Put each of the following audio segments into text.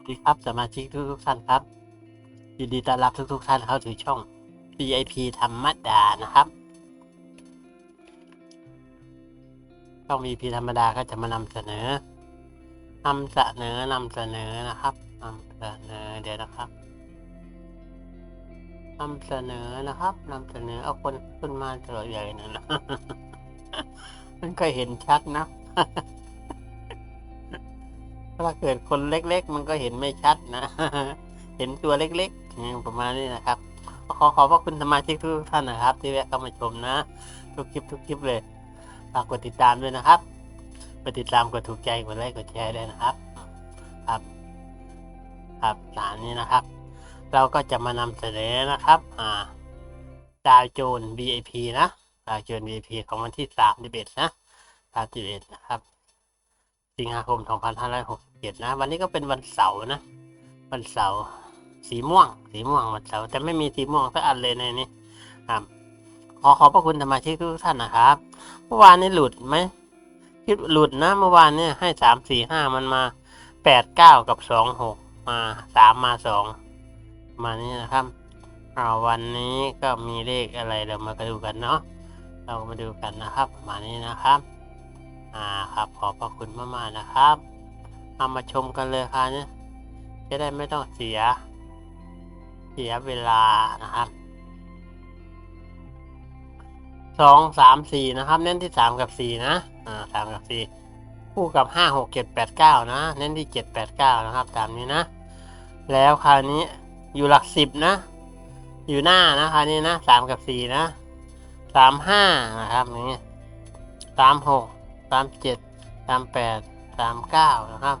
สวัสดีครับสมาชิกทุกทุกๆท่านครับยินดีต้อนรับทุกทุกๆท่านเข้าสู่ช่อง VIP ธรรมดานะครับ ช่อง VIP ธรรมดาก็จะมานำเสนอนำเสนอนำเสนอนะครับนำเสนอเดี๋ยวนะครับนำเสนอนะครับนำเสนอเอาคนขึ้นมาตัวใหญ่น่อยนะมันก็เห็นชัดนะ ถ้าเกิดคนเล็กๆ มันก็เห็นไม่ชัดนะ เห็นตัวเล็กๆ ประมาณนี้นะครับ ขอขอบพระคุณสมาชิกทุกท่านนะครับ ที่แวะเข้ามาชมนะ ทุกคลิปทุกคลิปเลยฝากกดติดตามด้วยนะครับกดติดตามกดถูกใจกดไลค์กดแชร์ด้วยนะครับ ครับ ครับสารนี้นะครับ เราก็จะมานำเสนอนะครับ อ่าดาวโจน VIP นะดาวโจน VIP ของวันที่31นะ31นะครับ สิงหาคม 2567 นะ วันนี้ก็เป็นวันเสาร์นะ วันเสาร์สีม่วง สีม่วงวันเสาร์แต่ไม่มีสีม่วงสักอันเลยในนี้ครับขอขอบพระคุณสมาชิกทุกท่านนะครับ เมื่อวานนี้หลุดไหมคิดหลุดนะ เมื่อวานเนี่ยให้สามสี่ห้ามันมาแปดเก้ากับสองหกมาสามมาสองมานี่นะครับเอาวันนี้ก็มีเลขอะไรเรามาดูกันเนาะเรามาดูกันนะครับ มานี้นะครับ อ่าครับขอบพระคุณมากๆนะครับเอามาชมกันเลยค่ะเนี่ยจะได้ไม่ต้องเสีย เสียเวลานะครับสองสามสี่นะครับ เน้นที่สามกับสี่นะอ่าสามกับสี่คู่กับห้าหกเจ็ดแปดเก้านะ เน้นที่เจ็ดแปดเก้านะครับ ตามนี้นะ แล้วคราวนี้อยู่หลักสิบนะ อยู่หน้านะคราวนี้นะสามกับสี่นะสามห้านะครับอย่างนี้สามหก สามเจ็ดสามแปดสามเก้านะครับ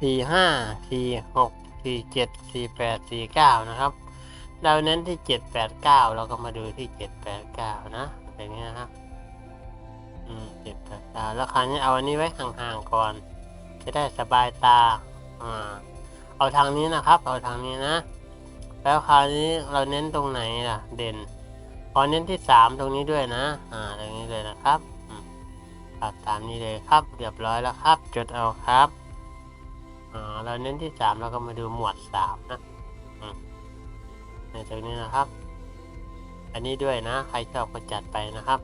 สี่ห้าสี่หกสี่เจ็ดสี่แปดสี่เก้านะครับเราเน้นที่เจ็ดแปดเก้าเราก็มาดูที่เจ็ดแปดเก้านะอย่างนี้นะครับอืมเจ็ดแปดเก้าแล้วคราวนี้เอาอันนี้ไว้ห่างๆก่อน จะได้สบายตาอ่าเอาทางนี้นะครับ เอาทางนี้นะ แล้วคราวนี้เราเน้นตรงไหนล่ะ เด่นขอเน้นที่สามตรงนี้ด้วยนะ อ่าตรงนี้เลยนะครับ อืมครับตามนี้เลยครับเรียบร้อยแล้วครับ จดเอาครับอ่าเราเน้นที่สามเราก็มาดูหมวดสามนะในตรงนี้นะครับ อันนี้ด้วยนะ ใครชอบก็จัดไปนะครับ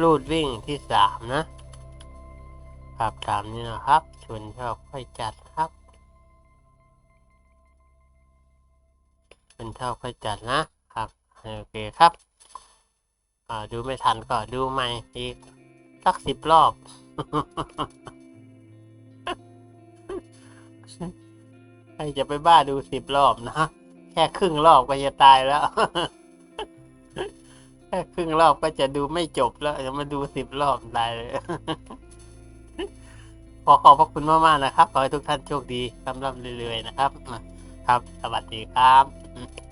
รูดวิ่งที่สามนะครับตามนี้นะครับชวนชอบค่อยจัดครับชวนชอบค่อยจัดนะครับโอเคครับอ่าดูไม่ทันก็ดูใหม่อีก สักสิบรอบ ใครจะไปบ้าดูสิบรอบนะ แค่ครึ่งรอบก็จะตายแล้ว แค่ครึ่งรอบก็จะดูไม่จบแล้วจะมาดูสิบรอบตายเลยขอขอบพระคุณมากๆนะครับ ขอให้ทุกท่านโชคดีร่ำๆเรื่อยๆนะครับ ครับ สวัสดีครับ